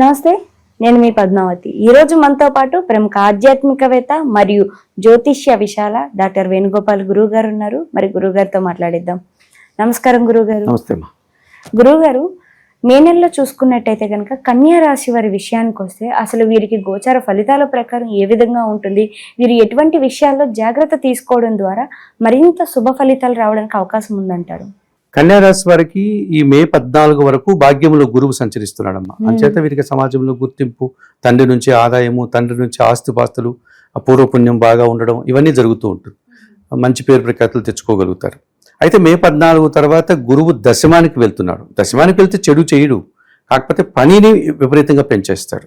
నమస్తే నేను మీ పద్మావతి. ఈ రోజు మనతో పాటు ప్రముఖ ఆధ్యాత్మికవేత్త మరియు జ్యోతిష్య విశాల డాక్టర్ వేణుగోపాల్ గురువు గారు ఉన్నారు. మరి గురువు గారితో మాట్లాడిద్దాం. నమస్కారం గురువు గారు నమస్తే అమ్మా. గురువు గారు మే నెలలో చూసుకున్నట్టయితే కనుక కన్యా రాశి వారి విషయానికి వస్తే అసలు వీరికి గోచార ఫలితాల ప్రకారం ఏ విధంగా ఉంటుంది? వీరు ఎటువంటి విషయాల్లో జాగ్రత్త తీసుకోవడం ద్వారా మరింత శుభ ఫలితాలు రావడానికి అవకాశం ఉందంటారు? కన్యారాశి వారికి ఈ మే పద్నాలుగు వరకు భాగ్యంలో గురువు సంచరిస్తున్నాడమ్మా. అంచేత వీరికి సమాజంలో గుర్తింపు తండ్రి నుంచి ఆదాయము తండ్రి నుంచి ఆస్తిపాస్తులు పూర్వపుణ్యం బాగా ఉండడం ఇవన్నీ జరుగుతూ ఉంటుంది మంచి పేరు ప్రఖ్యాతులు తెచ్చుకోగలుగుతారు. అయితే మే పద్నాలుగు తర్వాత గురువు దశమానికి వెళ్తున్నాడు. దశమానికి వెళ్తే చెడు చేయడు. కాకపోతే పనిని విపరీతంగా పెంచేస్తాడు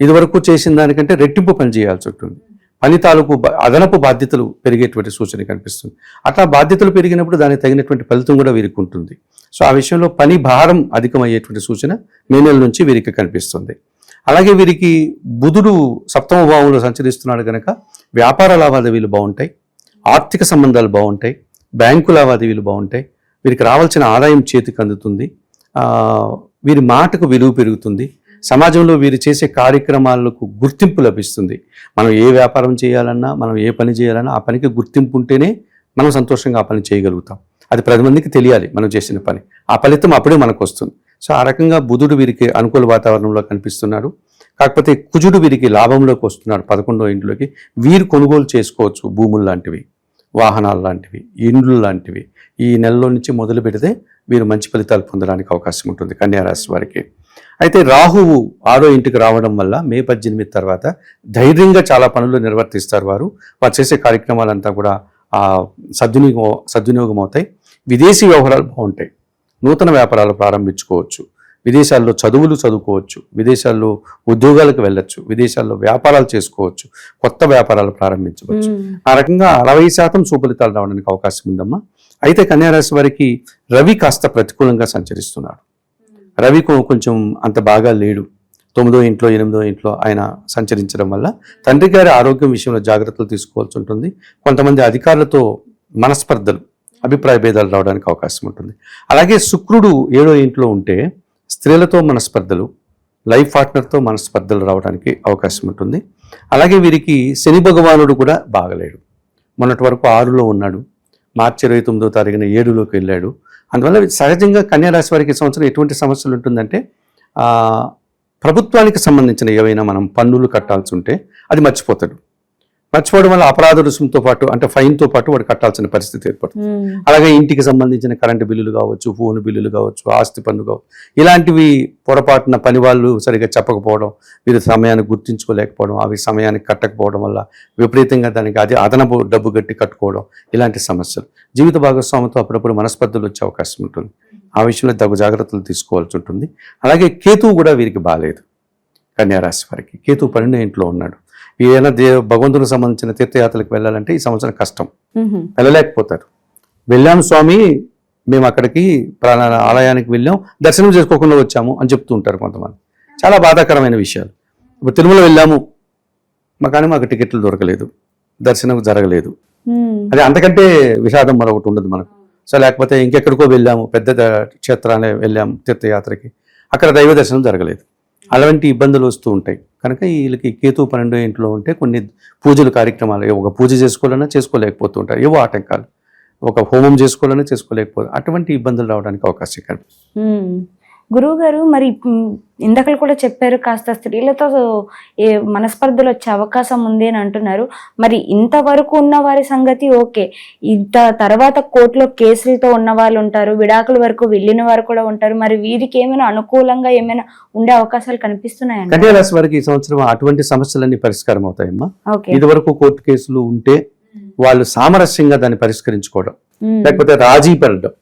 ఇదివరకు చేసిన దానికంటే రెట్టింపు పని చేయాల్సి ఉంటుంది. పని తాలూకు అదనపు బాధ్యతలు పెరిగేటువంటి సూచన కనిపిస్తుంది. అట్లా బాధ్యతలు పెరిగినప్పుడు దానికి తగినటువంటి ఫలితం కూడా వీరికి ఉంటుంది. సో ఆ విషయంలో పని భారం అధికమయ్యేటువంటి సూచన మే నెల నుంచి వీరికి కనిపిస్తుంది. అలాగే వీరికి బుధుడు సప్తమ భావంలో సంచరిస్తున్నాడు కనుక వ్యాపార లావాదేవీలు బాగుంటాయి ఆర్థిక సంబంధాలు బాగుంటాయి బ్యాంకు లావాదేవీలు బాగుంటాయి వీరికి రావాల్సిన ఆదాయం చేతికి అందుతుంది వీరి మాటకు విలువ పెరుగుతుంది సమాజంలో వీరు చేసే కార్యక్రమాలకు గుర్తింపు లభిస్తుంది. మనం ఏ వ్యాపారం చేయాలన్నా మనం ఏ పని చేయాలన్నా ఆ పనికి గుర్తింపు ఉంటేనే మనం సంతోషంగా ఆ పని చేయగలుగుతాం. అది పది మందికి తెలియాలి మనం చేసిన పని. ఆ ఫలితం అప్పుడే మనకు వస్తుంది. సో ఆ రకంగా బుధుడు వీరికి అనుకూల వాతావరణంలో కనిపిస్తున్నాడు. కాకపోతే కుజుడు వీరికి లాభంలోకి వస్తున్నాడు. పదకొండో ఇంట్లోకి. వీరు కొనుగోలు చేసుకోవచ్చు భూములు లాంటివి వాహనాలు లాంటివి ఇండ్లు లాంటివి ఈ నెలలో నుంచి మొదలు పెడితే మీరు మంచి ఫలితాలు పొందడానికి అవకాశం ఉంటుంది కన్యారాశి వారికి. అయితే రాహువు ఆరో ఇంటికి రావడం వల్ల మే పద్దెనిమిది తర్వాత ధైర్యంగా చాలా పనులు నిర్వర్తిస్తారు వారు. వారు చేసే కార్యక్రమాలంతా కూడా సద్వినియోగం సద్వినియోగం అవుతాయి. విదేశీ వ్యవహారాలు బాగుంటాయి. నూతన వ్యాపారాలు ప్రారంభించుకోవచ్చు. విదేశాల్లో చదువులు చదువుకోవచ్చు విదేశాల్లో ఉద్యోగాలకు వెళ్ళొచ్చు విదేశాల్లో వ్యాపారాలు చేసుకోవచ్చు కొత్త వ్యాపారాలు ప్రారంభించవచ్చు. ఆ రకంగా అరవై శాతం సుఫలితాలు రావడానికి అవకాశం ఉందమ్మా. అయితే కన్యారాశి వారికి రవి కాస్త ప్రతికూలంగా సంచరిస్తున్నాడు. రవి కొంచెం అంత బాగా లేడు. తొమ్మిదో ఇంట్లో ఎనిమిదో ఇంట్లో ఆయన సంచరించడం వల్ల తండ్రి గారి ఆరోగ్యం విషయంలో జాగ్రత్తలు తీసుకోవాల్సి ఉంటుంది. కొంతమంది అధికారులతో మనస్పర్ధలు అభిప్రాయ భేదాలు రావడానికి అవకాశం ఉంటుంది. అలాగే శుక్రుడు ఏడో ఇంట్లో ఉంటే స్త్రీలతో మనస్పర్ధలు లైఫ్ పార్ట్నర్తో మనస్పర్ధలు రావడానికి అవకాశం ఉంటుంది. అలాగే వీరికి శని భగవానుడు కూడా బాగలేడు. మొన్నటి వరకు ఆరులో ఉన్నాడు. మార్చి ఇరవై తొమ్మిదో తారీఖున ఏడులోకి వెళ్ళాడు. అందువల్ల సహజంగా కన్యారాశి వారికి సంవత్సరం ఎటువంటి సమస్యలు ఉంటుందంటే ప్రభుత్వానికి సంబంధించిన ఏవైనా మనం పన్నులు కట్టాల్సి ఉంటే అది మర్చిపోతాడు. మర్చిపోవడం వల్ల అపరాధ రుసుముతో పాటు అంటే ఫైన్తో పాటు వాడు కట్టాల్సిన పరిస్థితి ఏర్పడుతుంది. అలాగే ఇంటికి సంబంధించిన కరెంటు బిల్లులు కావచ్చు ఫోన్ బిల్లులు కావచ్చు ఆస్తి పన్ను కావచ్చు ఇలాంటివి పొరపాటున పని వాళ్ళు సరిగా చెప్పకపోవడం మీరు సమయాన్ని గుర్తించుకోలేకపోవడం అవి సమయానికి కట్టకపోవడం వల్ల విపరీతంగా దానికి అది అదనపు డబ్బు గట్టి కట్టుకోవడం ఇలాంటి సమస్యలు. జీవిత భాగస్వామితో అప్పుడప్పుడు మనస్పర్ధలు వచ్చే అవకాశం ఉంటుంది. ఆ విషయంలో తగు జాగ్రత్తలు తీసుకోవాల్సి ఉంటుంది. అలాగే కేతువు కూడా వీరికి బాగాలేదు కన్యారాశి వారికి. కేతువు పన్నెండో ఇంట్లో ఉన్నాడు. ఏదైనా దే భగవంతునికి సంబంధించిన తీర్థయాత్రలకు వెళ్ళాలంటే ఈ సంవత్సరం కష్టం. వెళ్ళలేకపోతారు. వెళ్ళాము స్వామి మేము అక్కడికి ప్రాణ ఆలయానికి వెళ్ళాం. దర్శనం చేసుకోకుండా వచ్చాము అని చెప్తూ ఉంటారు కొంతమంది. చాలా బాధాకరమైన విషయాలు. ఇప్పుడు తిరుమల వెళ్ళాము. మా కానీ మాకు టికెట్లు దొరకలేదు. దర్శనం జరగలేదు. అది అంతకంటే విషాదం మరొకటి ఉండదు మనకు. సో లేకపోతే ఇంకెక్కడికో వెళ్ళాము. పెద్ద క్షేత్రాలే వెళ్ళాము తీర్థయాత్రకి. అక్కడ దైవ దర్శనం జరగలేదు. అలాంటి ఇబ్బందులు వస్తూ ఉంటాయి. కనుక వీళ్ళకి కేతు పన్నెండో ఇంట్లో ఉంటే కొన్ని పూజలు కార్యక్రమాలు ఒక పూజ చేసుకోవాలన్నా చేసుకోలేకపోతూ ఉంటారు ఏవో ఆటంకాలు. ఒక హోమం చేసుకోవాలన్నా చేసుకోలేకపోతే అటువంటి ఇబ్బందులు రావడానికి అవకాశం కనిపిస్తుంది గురువు గారు మరి ఇందాకలు కూడా చెప్పారు కాస్త స్త్రీలతో ఏ మనస్పర్ధలు వచ్చే అవకాశం ఉంది అని అంటున్నారు. మరి ఇంతవరకు ఉన్న వారి సంగతి ఓకే. ఇంత తర్వాత కోర్టులో కేసులతో ఉన్న వాళ్ళు ఉంటారు విడాకుల వరకు వెళ్ళిన వారు కూడా ఉంటారు. మరి వీరికి ఏమైనా అనుకూలంగా ఏమైనా ఉండే అవకాశాలు రాశి వారికి ఈ సంవత్సరం అటువంటి సమస్యలన్నీ పరిష్కారం అవుతాయమ్మా. ఓకే. ఇదివరకు కోర్టు కేసులు ఉంటే వాళ్ళు సామరస్యంగా దాన్ని పరిష్కరించుకోవడం లేకపోతే రాజీ పడడం.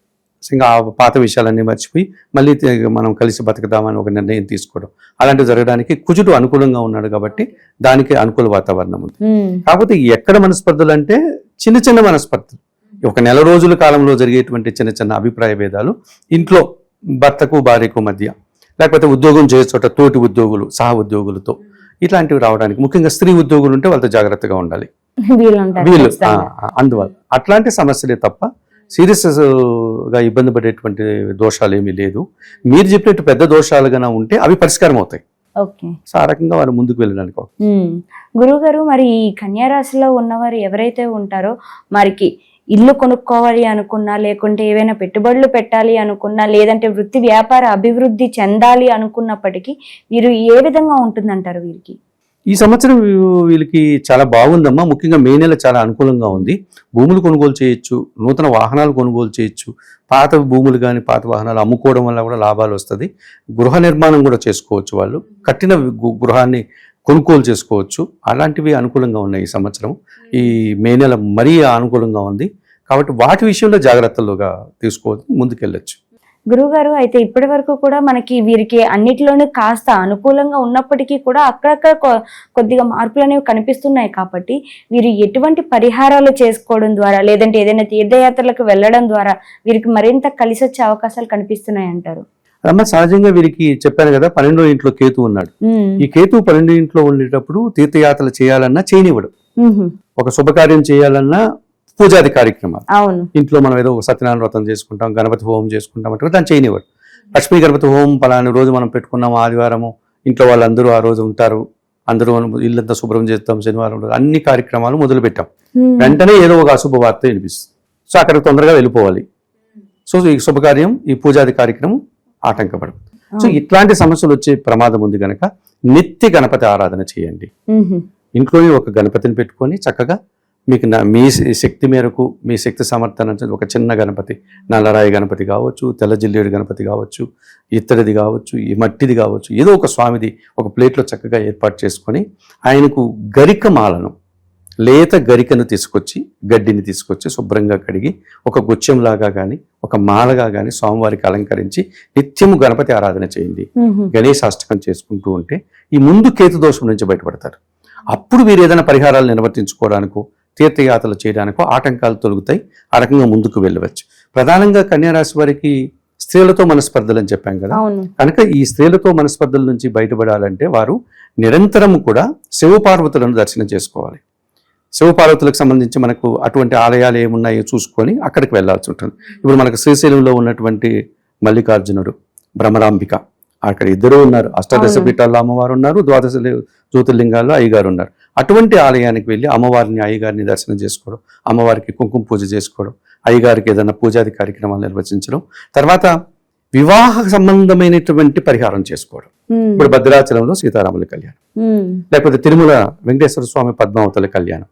ఇంకా ఆ పాత విషయాలన్నీ మర్చిపోయి మళ్ళీ మనం కలిసి బతకదామని ఒక నిర్ణయం తీసుకోవడం. అలాంటివి జరగడానికి కుజుడు అనుకూలంగా ఉన్నాడు కాబట్టి దానికి అనుకూల వాతావరణం ఉంది. కాకపోతే ఎక్కడ మనస్పర్ధలు అంటే చిన్న చిన్న మనస్పర్ధలు. ఒక నెల రోజుల కాలంలో జరిగేటువంటి చిన్న చిన్న అభిప్రాయ భేదాలు ఇంట్లో భర్తకు భార్యకు మధ్య లేకపోతే ఉద్యోగం చేసే చోట తోటి ఉద్యోగులు సహ ఉద్యోగులతో ఇట్లాంటివి రావడానికి ముఖ్యంగా స్త్రీ ఉద్యోగులు ఉంటే వాళ్ళతో జాగ్రత్తగా ఉండాలి. వీళ్ళు అందువల్ల అట్లాంటి సమస్యలే తప్ప సీరియస్గా ఇబ్బంది పడేటువంటి దోషాలు ఏమీ లేదు. మీరు చెప్పినట్టు పెద్ద దోషాలు గాన ఉంటే అవి పరిష్కారం అవుతాయి. ఓకే. సో ఆ రకంగా వారు ముందుకు వెళ్ళడానికి. గురువు గారు మరి ఈ కన్యా రాశిలో ఉన్నవారు ఎవరైతే ఉంటారో మరికి ఇల్లు కొనుక్కోవాలి అనుకున్నా లేకుంటే ఏవైనా పెట్టుబడులు పెట్టాలి అనుకున్నా లేదంటే వృత్తి వ్యాపార అభివృద్ధి చెందాలి అనుకున్నప్పటికీ వీరు ఏ విధంగా ఉంటుందంటారు వీరికి? ఈ సంవత్సరం వీళ్ళకి చాలా బాగుందమ్మా. ముఖ్యంగా మే నెల చాలా అనుకూలంగా ఉంది. భూములు కొనుగోలు చేయొచ్చు నూతన వాహనాలు కొనుగోలు చేయొచ్చు. పాత భూములు కానీ పాత వాహనాలు అమ్ముకోవడం వల్ల కూడా లాభాలు వస్తుంది. గృహ నిర్మాణం కూడా చేసుకోవచ్చు వాళ్ళు. కట్టిన గు- గృహాన్ని కొనుగోలు చేసుకోవచ్చు. అలాంటివి అనుకూలంగా ఉన్నాయి ఈ సంవత్సరం. ఈ మే నెల మరీ అనుకూలంగా ఉంది. కాబట్టి వాటి విషయంలో జాగ్రత్తలుగా తీసుకోవచ్చు ముందుకెళ్ళచ్చు. గురువుగారు అయితే ఇప్పటి వరకు కూడా మనకి వీరికి అన్నిటిలోనూ కాస్త అనుకూలంగా ఉన్నప్పటికీ కూడా అక్కడక్కడ కొద్దిగా మార్పులు అనేవి కనిపిస్తున్నాయి కాబట్టి వీరు ఎటువంటి పరిహారాలు చేసుకోవడం ద్వారా లేదంటే ఏదైనా తీర్థయాత్రలకు వెళ్ళడం ద్వారా వీరికి మరింత కలిసి వచ్చే అవకాశాలు కనిపిస్తున్నాయి అంటారు. అమ్మ సహజంగా వీరికి చెప్పాను కదా పన్నెండో ఇంట్లో కేతు ఉన్నాడు. ఈ కేతు పన్నెండు ఇంట్లో ఉండేటప్పుడు తీర్థయాత్రలు చేయాలన్నా చేయనివ్వడు. ఒక శుభకార్యం చేయాలన్నా పూజాది కార్యక్రమాలు. ఇంట్లో మనం ఏదో సత్యనారాయణ వ్రతం చేసుకుంటాం గణపతి హోమం చేసుకుంటాం అంటే దాన్ని చేయనివ్వడు లక్ష్మీ గణపతి హోమం పలాని రోజు మనం పెట్టుకున్నాం ఆదివారము ఇంట్లో వాళ్ళందరూ ఆ రోజు ఉంటారు అందరూ ఇల్లంతా శుభ్రం చేస్తాం శనివారం అన్ని కార్యక్రమాలు మొదలు పెట్టాం. వెంటనే ఏదో ఒక అశుభ వార్త వినిపిస్తుంది. సో అక్కడికి తొందరగా వెళ్ళిపోవాలి. సో ఈ శుభకార్యం ఈ పూజాది కార్యక్రమం ఆటంకపడదు. సో ఇట్లాంటి సమస్యలు వచ్చే ప్రమాదం ఉంది కనుక నిత్య గణపతి ఆరాధన చేయండి. ఇంట్లోనే ఒక గణపతిని పెట్టుకొని చక్కగా మీకు నా మీ శక్తి మేరకు మీ శక్తి సమర్థన ఒక చిన్న గణపతి నల్లరాయి గణపతి కావచ్చు తెల్ల జిల్లేడు గణపతి కావచ్చు ఇత్తడిది కావచ్చు ఈ మట్టిది కావచ్చు ఏదో ఒక స్వామిది ఒక ప్లేట్లో చక్కగా ఏర్పాటు చేసుకొని ఆయనకు గరిక మాలను లేత గరికను తీసుకొచ్చి గడ్డిని తీసుకొచ్చి శుభ్రంగా కడిగి ఒక గుచ్చెంలాగా కానీ ఒక మాలగా కానీ స్వామివారికి అలంకరించి నిత్యము గణపతి ఆరాధన చేయండి. గణేశాష్టకం చేసుకుంటూ ఉంటే ఈ ముందు కేతు దోషం నుంచి బయటపడతారు అప్పుడు మీరు ఏదైనా పరిహారాలు నిర్వర్తించుకోవడానికో తీర్థయాత్రలు చేయడానికో ఆటంకాలు తొలుగుతాయి. ఆ రకంగా ముందుకు వెళ్ళవచ్చు. ప్రధానంగా కన్యారాశి వారికి స్త్రీలతో మనస్పర్ధలు అని చెప్పాం కదా. కనుక ఈ స్త్రీలతో మనస్పర్ధల నుంచి బయటపడాలంటే వారు నిరంతరం కూడా శివపార్వతులను దర్శనం చేసుకోవాలి. శివపార్వతులకు సంబంధించి మనకు అటువంటి ఆలయాలు ఏమున్నాయో చూసుకొని అక్కడికి వెళ్ళాల్సి ఉంటుంది. ఇప్పుడు మనకు శ్రీశైలంలో ఉన్నటువంటి మల్లికార్జునుడు భ్రమరాంబిక అక్కడ ఇద్దరు ఉన్నారు. అష్టాదశ. పీఠాల్లో అమ్మవారు ఉన్నారు. ద్వాదశ జ్యోతిర్లింగాల్లో అయ్యగారు ఉన్నారు. అటువంటి ఆలయానికి వెళ్ళి అమ్మవారిని అయ్యగారిని దర్శనం చేసుకోవడం అమ్మవారికి కుంకుమ పూజ చేసుకోవడం అయ్యగారికి ఏదైనా పూజాది కార్యక్రమాలు నిర్వహించడం తర్వాత వివాహ సంబంధమైనటువంటి పరిహారం చేసుకోవడం. ఇప్పుడు భద్రాచలంలో సీతారాముల కళ్యాణం. లేకపోతే తిరుమల వెంకటేశ్వర స్వామి పద్మావతుల కళ్యాణం.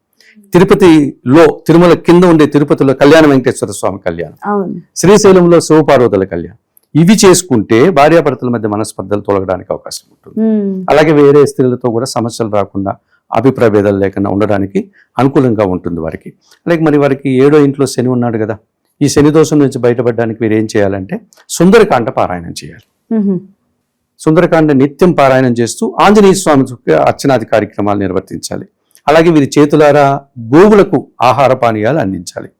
తిరుపతిలో తిరుమల కింద ఉండే తిరుపతిలో కళ్యాణ వెంకటేశ్వర స్వామి కళ్యాణం. శ్రీశైలంలో శివపార్వతుల కళ్యాణం. ఇవి చేసుకుంటే భార్యాభర్తల మధ్య మనస్పర్ధలు తొలగడానికి అవకాశం ఉంటుంది. అలాగే వేరే స్త్రీలతో కూడా సమస్యలు రాకుండా అభిప్రాయ భేదాలు లేకుండా ఉండడానికి అనుకూలంగా ఉంటుంది వారికి అలాగే మరి వారికి ఏడో ఇంట్లో శని ఉన్నాడు కదా ఈ శని దోషం నుంచి బయటపడడానికి మీరు ఏం చేయాలంటే సుందరకాండ పారాయణం చేయాలి. సుందరకాండ నిత్యం పారాయణం చేస్తూ ఆంజనేయ స్వామి అర్చనాది కార్యక్రమాలు నిర్వర్తించాలి అలాగే వీరి చేతులారా గోవులకు ఆహార పానీయాలు అందించాలి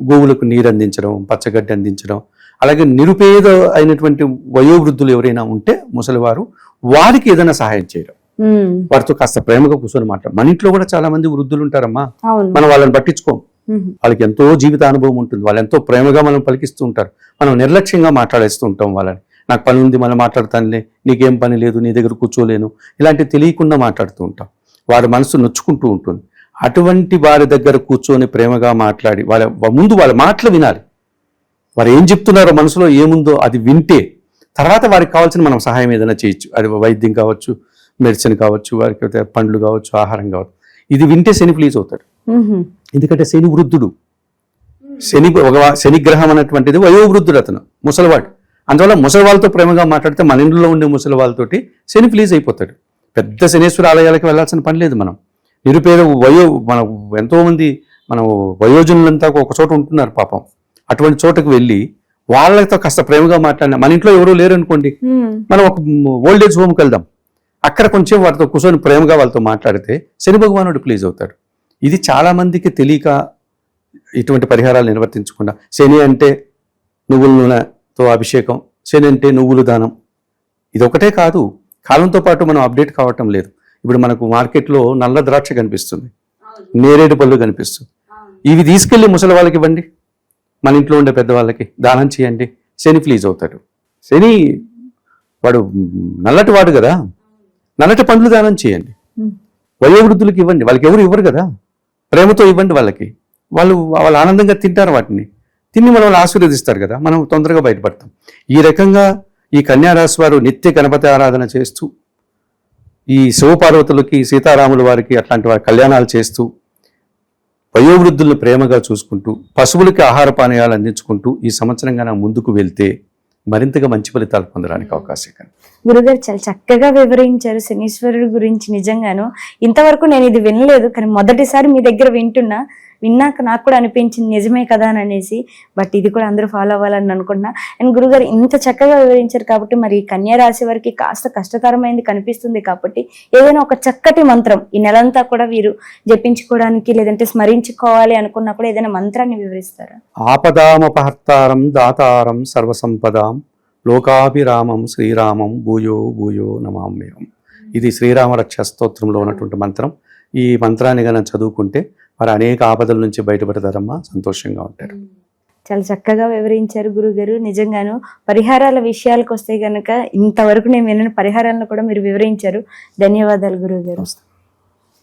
గోవులకు నీరు అందించడం పచ్చగడ్డి అందించడం అలాగే నిరుపేద అయినటువంటి వయోవృద్ధులు ఎవరైనా ఉంటే ముసలివారు వారికి ఏదైనా సహాయం చేయడం. వారితో కాస్త ప్రేమగా కూర్చొని మాట్లాడు. మన ఇంట్లో కూడా చాలా మంది వృద్ధులు ఉంటారమ్మా. మనం వాళ్ళని పట్టించుకోం. వాళ్ళకి ఎంతో జీవిత అనుభవం ఉంటుంది. వాళ్ళు ఎంతో ప్రేమగా మనం పలికిస్తూ ఉంటారు. మనం నిర్లక్ష్యంగా మాట్లాడేస్తూ ఉంటాం వాళ్ళని. నాకు పని ఉంది మనం మాట్లాడతానులే. నీకేం పని లేదు నీ దగ్గర కూర్చోలేను. ఇలాంటివి తెలియకుండా మాట్లాడుతూ ఉంటాం. వారి మనసు నొచ్చుకుంటూ ఉంటుంది. అటువంటి వారి దగ్గర కూర్చొని ప్రేమగా మాట్లాడి వాళ్ళ ముందు వాళ్ళ మాటలు వినాలి. వారు ఏం చెప్తున్నారో మనసులో ఏముందో అది వింటే తర్వాత వారికి కావాల్సిన మనం సహాయం ఏదైనా చేయొచ్చు. అది వైద్యం కావచ్చు మెడిసిన్ కావచ్చు వారికి అయితే పండ్లు కావచ్చు ఆహారం కావచ్చు. ఇది వింటే శని ప్లీజ్ అవుతాడు. ఎందుకంటే శని వృద్ధుడు. శని ఒక శని గ్రహం అన్నటువంటిది వయోవృద్ధుడు అతను ముసలివాడు. అందువల్ల ముసలి వాళ్ళతో ప్రేమగా మాట్లాడితే మన ఇంట్లో ఉండే ముసలి వాళ్ళతోటి శని ప్లీజ్ అయిపోతాడు. పెద్ద శనేశ్వర ఆలయాలకు వెళ్ళాల్సిన పని లేదు మనం. నిరుపేద వయో మన ఎంతో మంది మనం వయోజనులంతా ఒక చోట ఉంటున్నారు పాపం. అటువంటి చోటకు వెళ్ళి వాళ్ళతో కాస్త ప్రేమగా మాట్లాడిన మన ఇంట్లో ఎవరూ లేరు అనుకోండి. మనం ఒక ఓల్డ్ ఏజ్ హోమ్కి వెళ్దాం. అక్కడ కొంచెం వారితో కూర్చొని ప్రేమగా వాళ్ళతో మాట్లాడితే శని భగవానుడు ప్లీజ్ అవుతాడు. ఇది చాలా మందికి తెలియక ఇటువంటి పరిహారాలు నిర్వర్తించకుండా శని అంటే నువ్వుల నూనెతో అభిషేకం శని అంటే నువ్వులు దానం. ఇది ఒకటే కాదు కాలంతో పాటు మనం అప్డేట్ కావటం లేదు. ఇప్పుడు మనకు మార్కెట్లో నల్ల ద్రాక్ష కనిపిస్తుంది నేరేడు పళ్ళు కనిపిస్తుంది. ఇవి తీసుకెళ్ళి ముసలి వాళ్ళకి ఇవ్వండి మన ఇంట్లో ఉండే పెద్దవాళ్ళకి దానం చేయండి శని ప్లీజ్ అవుతాడు. శని వాడు నల్లటి వాడు కదా. నల్లటి పండ్లు దానం చేయండి. వయోవృద్ధులకు ఇవ్వండి. వాళ్ళకి ఎవరు ఇవ్వరు కదా? ప్రేమతో ఇవ్వండి వాళ్ళకి. వాళ్ళు వాళ్ళు ఆనందంగా తింటారు వాటిని. తిని మనం వాళ్ళు ఆశీర్వదిస్తారు కదా? మనం తొందరగా బయటపడతాం. ఈ రకంగా ఈ కన్యారాశి వారు నిత్య గణపతి ఆరాధన చేస్తూ ఈ శివపార్వతులకి సీతారాముల వారికి అట్లాంటి వారి కళ్యాణాలు చేస్తూ వయోవృద్ధులను ప్రేమగా చూసుకుంటూ పశువులకి ఆహార పానీయాలు అందించుకుంటూ ఈ సంవత్సరం కన్నా ముందుకు వెళ్తే మరింతగా మంచి ఫలితాలు పొందడానికి అవకాశం కనిపిస్తుంది. గురుగారు చాలా చక్కగా వివరించారు శనీశ్వరుడు గురించి నిజంగాను. ఇంతవరకు నేను ఇది వినలేదు కానీ మొదటిసారి మీ దగ్గర వింటున్నా. విన్నాక నాకు కూడా అనిపించింది నిజమే కదా అని అనేసి. బట్ ఇది కూడా అందరూ ఫాలో అవ్వాలని అనుకున్నా అండ్ గురుగారు ఇంత చక్కగా వివరించారు కాబట్టి మరి ఈ కన్యా రాశి వారికి కాస్త కష్టతరమైంది కనిపిస్తుంది కాబట్టి ఏదైనా ఒక చక్కటి మంత్రం ఈ నెలంతా కూడా వీరు జపించుకోవడానికి లేదంటే స్మరించుకోవాలి అనుకున్నా కూడా ఏదైనా మంత్రాన్ని వివరిస్తారా? ఆపదామపహర్తారం దాతారం సర్వసంపదాం లోకాభిరామం శ్రీరామం భూయో భూయో నమామ్యహం. ఇది శ్రీరామ రక్ష స్తోత్రంలో ఉన్నటువంటి మంత్రం. ఈ మంత్రాన్ని కనుక చదువుకుంటే వారు అనేక ఆపదల నుంచి బయటపడతారమ్మా. సంతోషంగా ఉంటారు. చాలా చక్కగా వివరించారు గురుగారు. నిజంగాను పరిహారాల విషయాలకు వస్తే గనక ఇంతవరకు నేను విన్న పరిహారాలను కూడా మీరు వివరించారు. ధన్యవాదాలు గురుగారు.